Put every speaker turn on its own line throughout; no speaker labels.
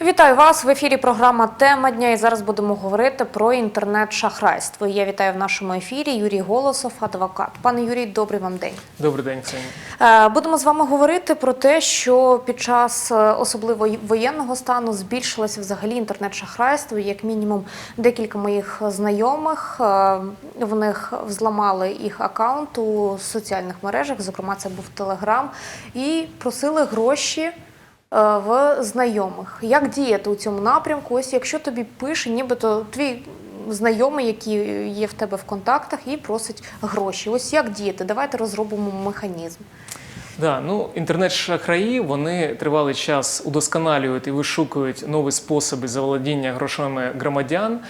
Вітаю вас в ефірі. Програма Тема дня. І зараз будемо говорити про інтернет-шахрайство. Я вітаю в нашому ефірі Юрій Голосов, адвокат. Пане Юрій, добрий вам день.
Добрий день, Ксенія.
Е, Будемо з вами говорити про те, що під час е, особливо воєнного стану збільшилося взагалі інтернет-шахрайство. Як мінімум, декілька моїх знайомих е, в них взламали їх аккаунт у соціальних мережах. Зокрема, це був Телеграм, і просили гроші. Е, В знайомих як діяти у цьому напрямку? Ось якщо тобі пише, нібито твій знайомий, який є в тебе в контактах, і просить гроші. Ось як діяти? Давайте розробимо механізм.
Да, ну інтернет-шахраї вони тривалий час удосконалюють і вишукують нові способи заволодіння грошами громадян.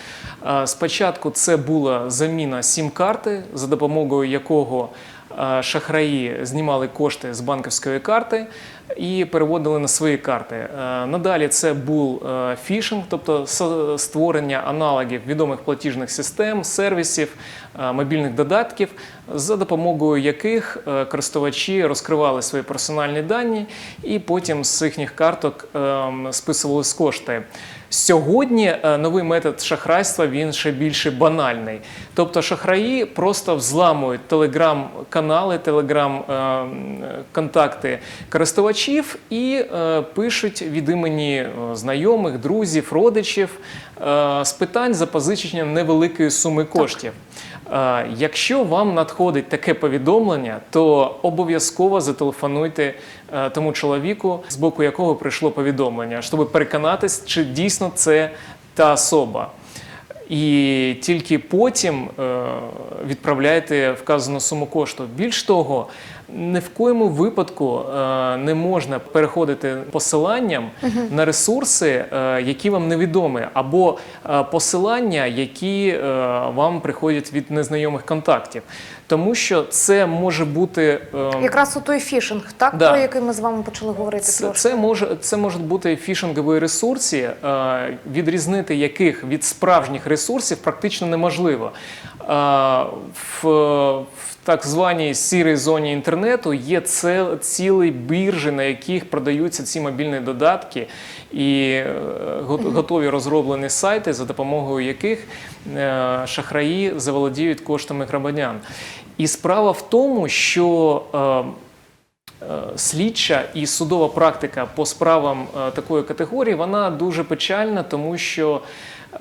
Спочатку це була заміна сім-карти, за допомогою якого шахраї знімали кошти з банківської карти і переводили на свої карти. Е, Надалі це був е, фішинг, тобто створення аналогів відомих платіжних систем, сервісів, е, мобільних додатків, за допомогою яких користувачі розкривали свої персональні дані і потім з їхніх карток ем, списувались кошти. Сьогодні новий метод шахрайства він ще більше банальний. Тобто шахраї просто взламують телеграм-канали, телеграм-контакти користувачів і е, пишуть від імені е, знайомих, друзів, родичів е, з питань запозичення невеликої суми коштів. Е, Якщо вам надходить таке повідомлення, то обов'язково зателефонуйте е, тому чоловіку, з боку якого прийшло повідомлення, щоб переконатись, чи дійсно це та особа. І тільки потім е, відправляєте вказану суму кошту. Більш того, ні в коєму випадку е, не можна переходити посиланням на ресурси, е, які вам невідомі, або е, посилання, які вам приходять від незнайомих контактів. Тому що це може бути е,
Якраз у той фішинг, так
Да.
про який ми з вами почали говорити
це, це може це можуть бути фішингові ресурси, е, відрізнити яких від справжніх ресурсів практично неможливо. Е, в, в так званій сірій зоні інтернету є це, цілі біржі, на яких продаються ці мобільні додатки, і е, готові розроблені сайти, за допомогою яких е, шахраї заволодіють коштами громадян. І справа в тому, що е, Е, слідча і судова практика по справам е, такої категорії вона дуже печальна, тому що е,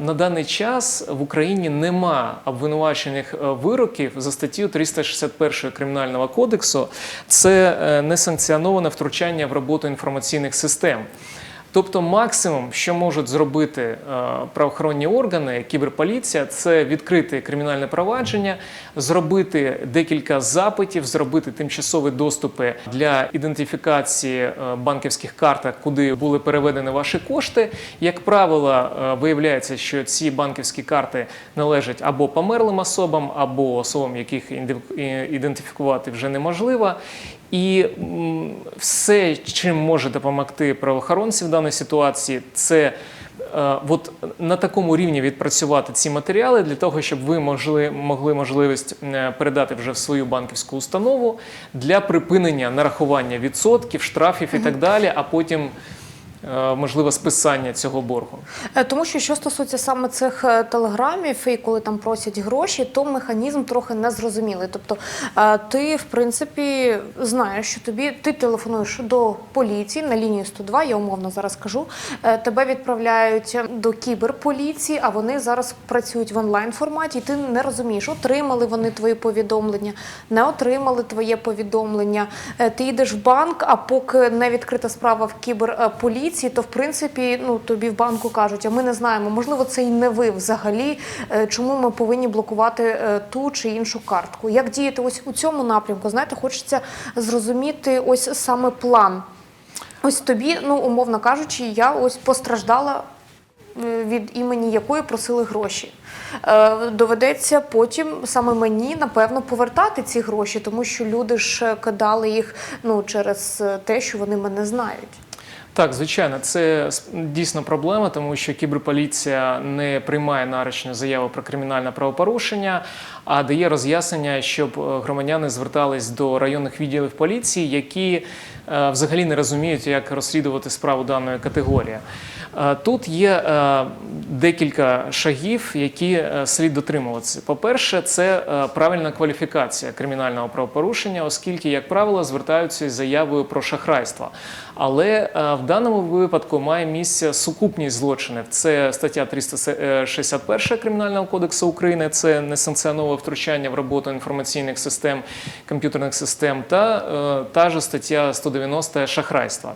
на даний час в Україні нема обвинувачених е, вироків за статтю 361 Кримінального кодексу. Це е, несанкціоноване втручання в роботу інформаційних систем. Тобто, максимум, що можуть зробити е, правоохоронні органи, кіберполіція, це відкрити кримінальне провадження, зробити декілька запитів, зробити тимчасові доступи для ідентифікації е, банківських карток, куди були переведені ваші кошти. Як правило, е, виявляється, що ці банківські карти належать або померлим особам, або особам, яких ідентифікувати вже неможливо. І все, чим може допомогти правоохоронці в даній ситуації, це е, от на такому рівні відпрацювати ці матеріали для того, щоб ви могли, могли можливість передати вже в свою банківську установу для припинення нарахування відсотків, штрафів і так далі, а потім е, можливо списання цього боргу.
Е, Тому що що стосується саме цих е, телеграмів, і коли там просять гроші, то механізм трохи незрозумілий. Тобто е, ти, в принципі, знаєш, що тобі ти телефонуєш до поліції на лінію 102, я умовно зараз кажу. Тебе відправляють до кіберполіції, а вони зараз працюють в онлайн форматі. І ти не розумієш, отримали вони твої повідомлення, не отримали твоє повідомлення. Ти йдеш в банк, а поки не відкрита справа в кіберполіції, то в принципі ну тобі в банку кажуть, а ми не знаємо, можливо, це і не ви взагалі. е, Чому ми повинні блокувати е, ту чи іншу картку? Як діяти ось у цьому напрямку? Знаєте, хочеться зрозуміти ось саме план. Ось тобі, ну умовно кажучи, я ось постраждала е, від імені якої просили гроші. Доведеться потім саме мені напевно повертати ці гроші, тому що люди ж кидали їх ну через те, що вони мене знають.
Так, звичайно, це дійсно проблема, тому що кіберполіція не приймає нарочну заяву про кримінальне правопорушення, а дає роз'яснення, щоб е, громадяни звертались до районних відділів поліції, які е, взагалі не розуміють, як розслідувати справу даної категорії. Е, Тут є е, декілька шагів, які е, слід дотримуватися. По-перше, це правильна кваліфікація кримінального правопорушення, оскільки, як правило, звертаються із заявою про шахрайство. Але в даному випадку має місце сукупність злочинів. Це стаття 361 Кримінального кодексу України, це несанкціонове втручання в роботу інформаційних систем, комп'ютерних систем, та та ж стаття 190 шахрайства.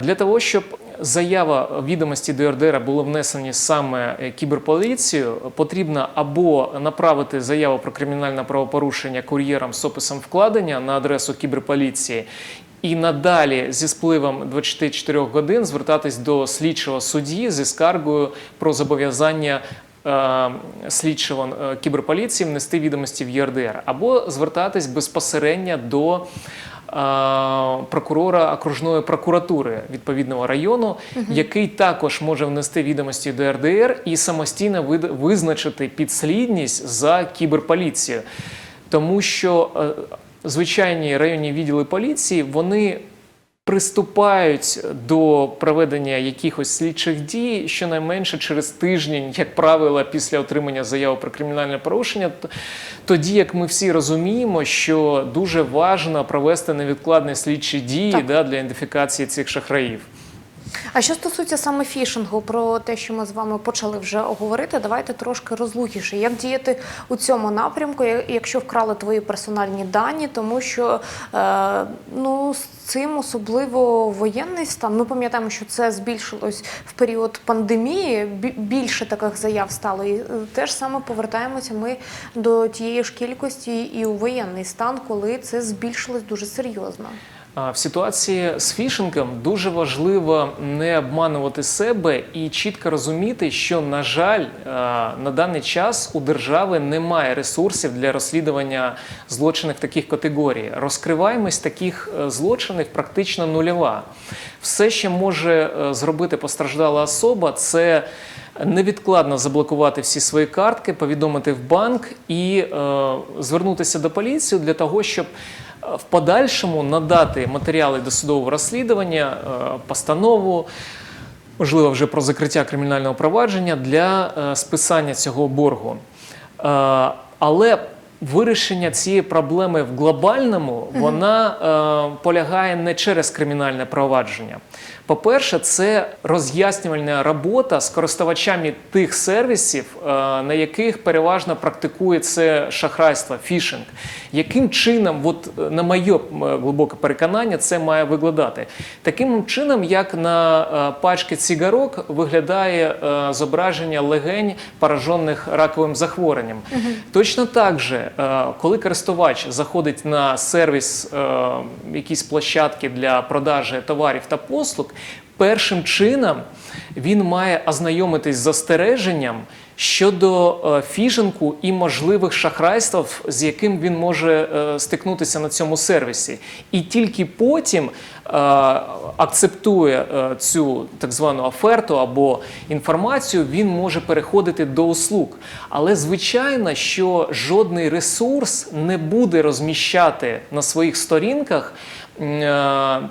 Для того, щоб заява відомості до РДР були внесені саме е, кіберполіцією, потрібно або направити заяву про кримінальне правопорушення кур'єром з описом вкладення на адресу кіберполіції. І надалі зі спливом 24 годин звертатись до слідчого судді зі скаргою про зобов'язання е, слідчого е, кіберполіції внести відомості в ЄРДР, або звертатись безпосередньо до прокурора окружної прокуратури відповідного району, який також може внести відомості до РДР і самостійно визначити підслідність за кіберполіцію, Тому що е, звичайні районні відділи поліції вони приступають до проведення якихось слідчих дій щонайменше через тиждень, як правило, після отримання заяви про кримінальне порушення. Тоді як ми всі розуміємо, що дуже важливо провести невідкладні слідчі дії да, для ідентифікації цих шахраїв.
А що стосується саме фішингу, про те, що ми з вами почали вже говорити, давайте трошки розлухіше. Як діяти у цьому напрямку, якщо вкрали твої персональні дані, тому що е, ну з цим особливо воєнний стан. Ми пам'ятаємо, що це збільшилось в період пандемії. Більше таких заяв стало. І е, теж саме повертаємося ми до тієї ж кількості і у воєнний стан, коли це збільшилось дуже серйозно.
В ситуації з фішингом дуже важливо не обманувати себе і чітко розуміти, що, на жаль, на даний час у держави немає ресурсів для розслідування злочинів таких категорій. Розкриваємость таких е, злочинів практично нульова. Все, що може е, зробити постраждала особа, це невідкладно заблокувати всі свої картки, повідомити в банк і е, звернутися до поліції для того, щоб е, в подальшому надати матеріали досудового розслідування, е, постанову, можливо, вже про закриття кримінального провадження для е, списання цього боргу. Е, Але вирішення цієї проблеми в глобальному вона е, полягає не через кримінальне провадження. По-перше, це роз'яснювальна робота з користувачами тих сервісів, е, на яких переважно практикує це шахрайство, фішинг. Яким чином, от, на моє глибоке переконання, це має виглядати? Таким чином, як на е, пачці цигарок виглядає е, зображення легень, поражених раковим захворюванням. Точно так же, коли користувач заходить на сервіс якісь площадки для продажі товарів та послуг, першим чином він має ознайомитись з застереженням щодо е, фішингу і можливих шахрайств, з яким він може е, стикнутися на цьому сервісі. І тільки потім е, акцептує цю так звану оферту або інформацію, він може переходити до услуг. Але звичайно, що жодний ресурс не буде розміщати на своїх сторінках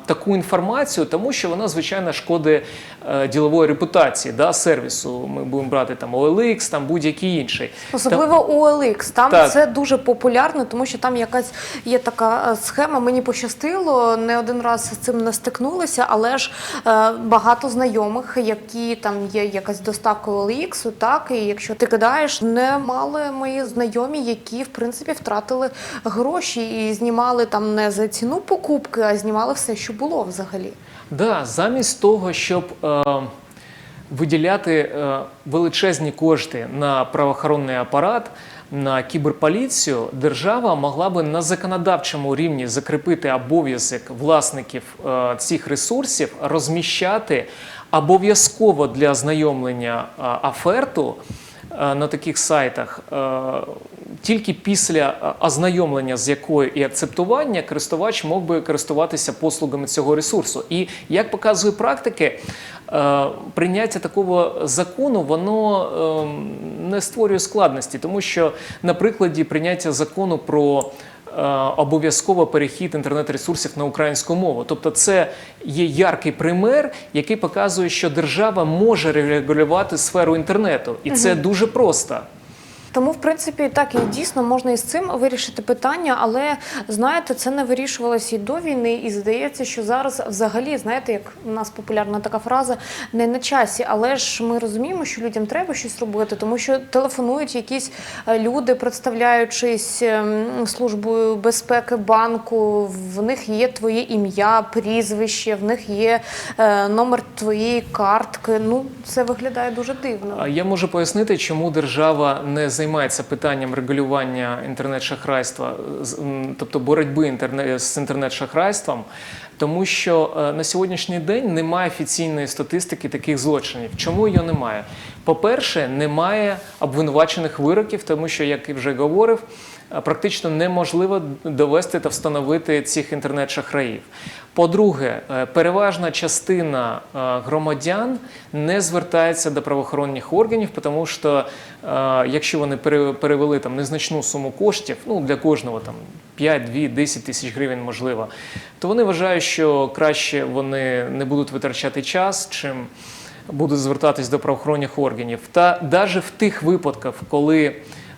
таку інформацію, тому що вона, звичайно, шкодить е, ділової репутації да, сервісу. Ми будемо брати там OLX, там будь-який інший.
Особливо OLX, там
Так.
це дуже популярно, тому що там якась є така е, схема. Мені пощастило, не один раз з цим не стикнулися, але ж е, багато знайомих, які там є якась доставка OLX, так і якщо ти кидаєш, не мали мої знайомі, які в принципі втратили гроші і знімали там не за ціну покупки, а знімали все, що було взагалі.
Да, замість того, щоб е, виділяти е, величезні кошти на правоохоронний апарат, на кіберполіцію, держава могла би на законодавчому рівні закріпити обов'язок власників е, цих ресурсів розміщати обов'язково для ознайомлення е, оферту е, на таких сайтах е, тільки після е, ознайомлення з якою і акцептування користувач мог би користуватися послугами цього ресурсу. І як показує практики, е, прийняття такого закону воно е, не створює складності, тому що на прикладі прийняття закону про е, обов'язково перехід інтернет-ресурсів на українську мову. Тобто, це є яркий пример, який показує, що держава може регулювати сферу інтернету, і це дуже просто.
Тому, в принципі, так і дійсно можна і з цим вирішити питання, але знаєте, це не вирішувалося і до війни, і здається, що зараз взагалі, знаєте, як у нас популярна така фраза, не на часі. Але ж ми розуміємо, що людям треба щось робити, тому що телефонують якісь е, люди, представляючись ем, службою безпеки банку. В них є твоє ім'я, прізвище, в них є е, номер твоєї картки. Ну, це виглядає дуже дивно.
Я можу пояснити, чому держава не займається питанням регулювання інтернет-шахрайства, тобто боротьби інтернет з інтернет-шахрайством, тому що е, на сьогоднішній день немає офіційної статистики таких злочинів. Чому її немає? По-перше, немає обвинувачених вироків, тому що, як і вже говорив, практично неможливо довести та встановити цих інтернет-шахраїв. По-друге, е, переважна частина е, громадян не звертається до правоохоронних органів, тому що е, якщо вони перевели там незначну суму коштів, ну для кожного там 5, 2, 10 тисяч гривень, можливо, то вони вважають, що краще вони не будуть витрачати час, чим будуть звертатись до правоохоронних органів. Та навіть в тих випадках, коли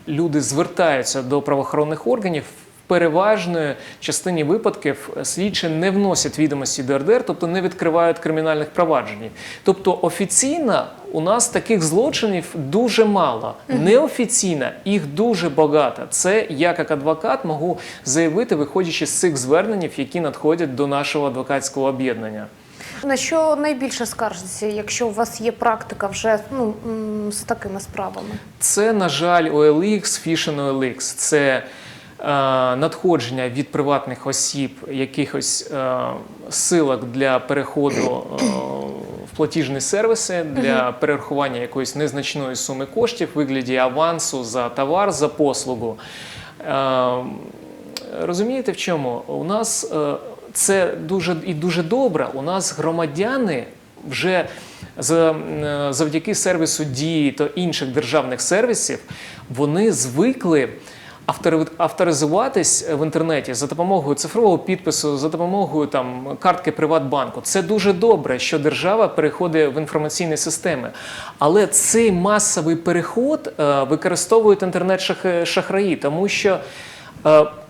люди звертаються до правоохоронних органів, в переважної частині випадків слідчі не вносять відомості до РДР, тобто не відкривають кримінальних проваджень. Тобто офіційно у нас таких злочинів дуже мало. Неофіційно їх дуже багато. Це я як адвокат можу заявити, виходячи з цих звернень, які надходять до нашого адвокатського об'єднання.
На що найбільше скаржиться, якщо у вас є практика вже ну, з такими справами?
Це, на жаль, OLX, Phishing OLX. Це е, надходження від приватних осіб якихось е, силок для переходу е, в платіжні сервіси для перерахування якоїсь незначної суми коштів в вигляді авансу за товар, за послугу. Е, розумієте, в чому? У нас е, це дуже і дуже добре. У нас громадяни вже е, завдяки сервісу дії та інших державних сервісів вони звикли. Авторизуватись в інтернеті за допомогою цифрового підпису, за допомогою там картки Приватбанку. Це дуже добре, що держава переходить в інформаційні системи. Але цей масовий переход е, використовують інтернет-шахраї, тому що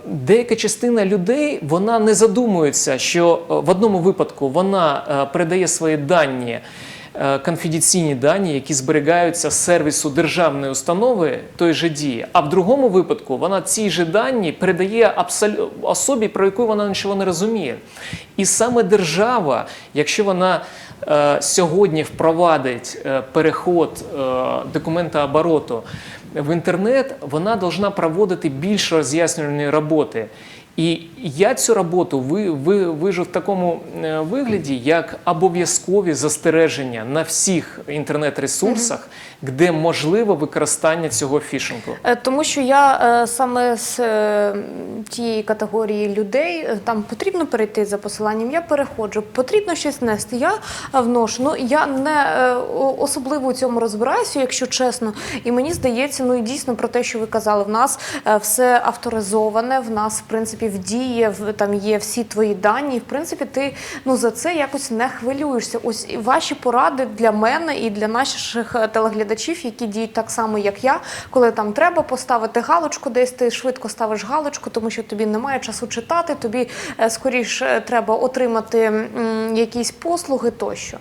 Деяка частина людей вона не задумується, що е, в одному випадку вона е, передає свої дані, е, конфіденційні дані, які зберігаються з сервісу державної установи той же дії. А в другому випадку вона ці ж дані передає абсолю- особі, про яку вона нічого не розуміє. І саме держава, якщо вона е, сьогодні впровадить е, переход документа обороту в інтернет, вона повинна проводити більш роз'яснювальні роботи. І я цю роботу ви, ви, вижу в такому е, вигляді, як обов'язкові застереження на всіх інтернет-ресурсах, де можливо використання цього фішингу.
Е, Тому що я е, саме з тієї категорії людей там потрібно перейти за посиланням. Я переходжу, потрібно щось нести. Я вношу. Ну я не особливо у цьому розбираюся, якщо чесно. І мені здається, ну і дійсно про те, що ви казали, в нас все авторизоване, в нас в принципі в дії там є всі твої дані. І в принципі, ти ну за це якось не хвилюєшся. Ось ваші поради для мене і для наших е, телеглядачів, які діють так само, як я, коли там треба поставити галочку, десь ти швидко ставиш галочку, тому що тобі немає часу читати, тобі е, скоріш е, треба отримати якісь послуги тощо.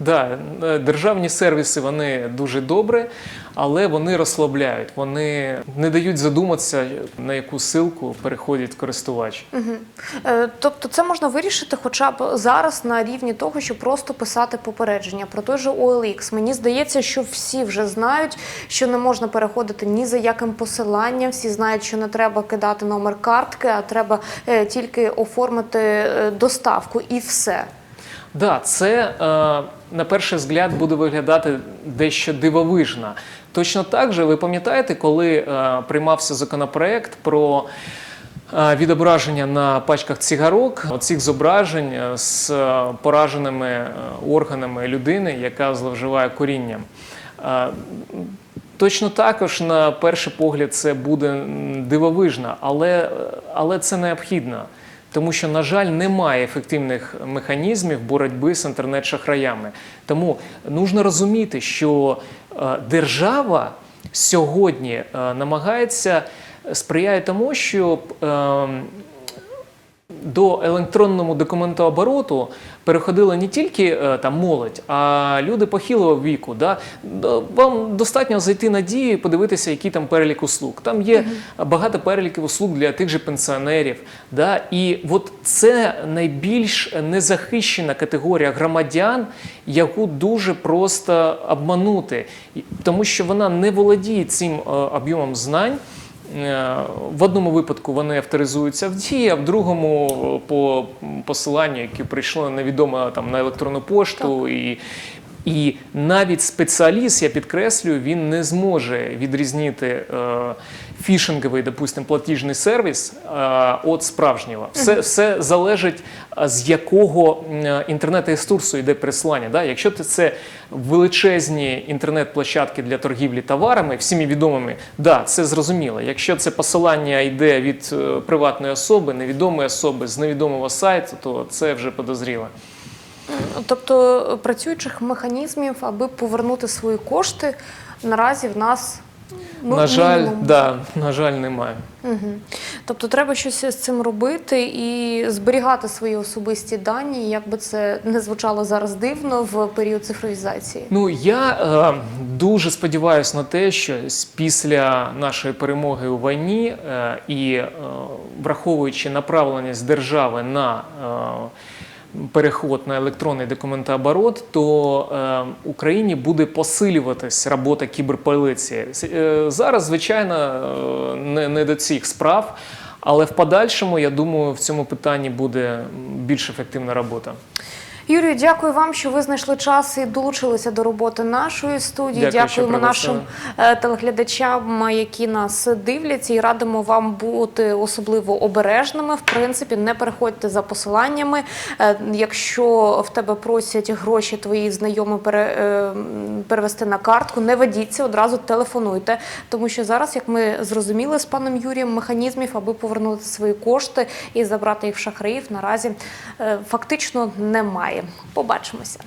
Да, е, державні сервіси вони дуже добре, але вони розслабляють. Вони не дають задуматися, на яку силку переходить користувач.
Е, Тобто це можна вирішити хоча б зараз на рівні того, щоб просто писати попередження про той же OLX. Мені здається, що всі вже знають, що не можна переходити ні за яким посиланням. Всі знають, що не треба кидати номер картки, а треба е, тільки оформити доставку і все.
Да, це е, на перший взгляд буде виглядати дещо дивовижна. Точно так же, ви пам'ятаєте, коли е, приймався законопроект про е, відображення на пачках цигарок цих зображень е, з е, пораженими е, органами людини, яка зловживає корінням. Е, Точно також на перший погляд це буде дивовижно, але, але це необхідно. Тому що, на жаль, немає ефективних механізмів боротьби з інтернет-шахраями. Тому нужно розуміти, що е, держава сьогодні е, намагається сприяє тому, щоб е, до електронному документообороту переходила не тільки е, там молодь, а люди похилого віку. Да? Вам достатньо зайти на дію і подивитися, який там перелік услуг. Там є багато переліків услуг для тих же пенсіонерів. Да? І от це найбільш незахищена категорія громадян, яку дуже просто обманути, тому що вона не володіє цим е, об'ємом знань. Е, В одному випадку вони авторизуються в дії, а в другому по посиланню, яке прийшло невідомо там на електронну пошту. І, і навіть спеціаліст, я підкреслюю, він не зможе відрізнити е, фішинговий, допустим, платіжний сервіс е, від справжнього. Все, все залежить, з якого е, інтернет-ресурсу йде прислання. Да? Якщо це величезні інтернет-площадки для торгівлі товарами, всіми відомими, да, це зрозуміло. Якщо це посилання йде від е, приватної особи, невідомої особи з невідомого сайту, то це вже подозріло.
Тобто працюючих механізмів, аби повернути свої кошти, наразі в нас ну,
на жаль,
мінімум.
да, на жаль, немає.
Угу. Тобто треба щось з цим робити і зберігати свої особисті дані, як би це не звучало зараз дивно в період цифровізації.
Ну я е, дуже сподіваюся на те, що після нашої перемоги у війні е, і е, враховуючи направленість держави на е, переход на електронний документооборот, то е, Україні буде посилюватись робота кіберполіції. Е, Зараз, звичайно, е, не, не до цих справ. Але в подальшому, я думаю, в цьому питанні буде більш ефективна робота.
Юрію, дякую вам, що ви знайшли час і долучилися до роботи нашої студії.
Дякую,
Дякуємо нашим е, телеглядачам, які нас дивляться, і радимо вам бути особливо обережними. В принципі, не переходьте за посиланнями. Е, Якщо в тебе просять гроші твої знайомі пере, е, перевести на картку, не ведіться, одразу телефонуйте. Тому що зараз, як ми зрозуміли з паном Юрієм, механізмів, аби повернути свої кошти і забрати їх в шахраїв, наразі е, фактично немає. Побачимося.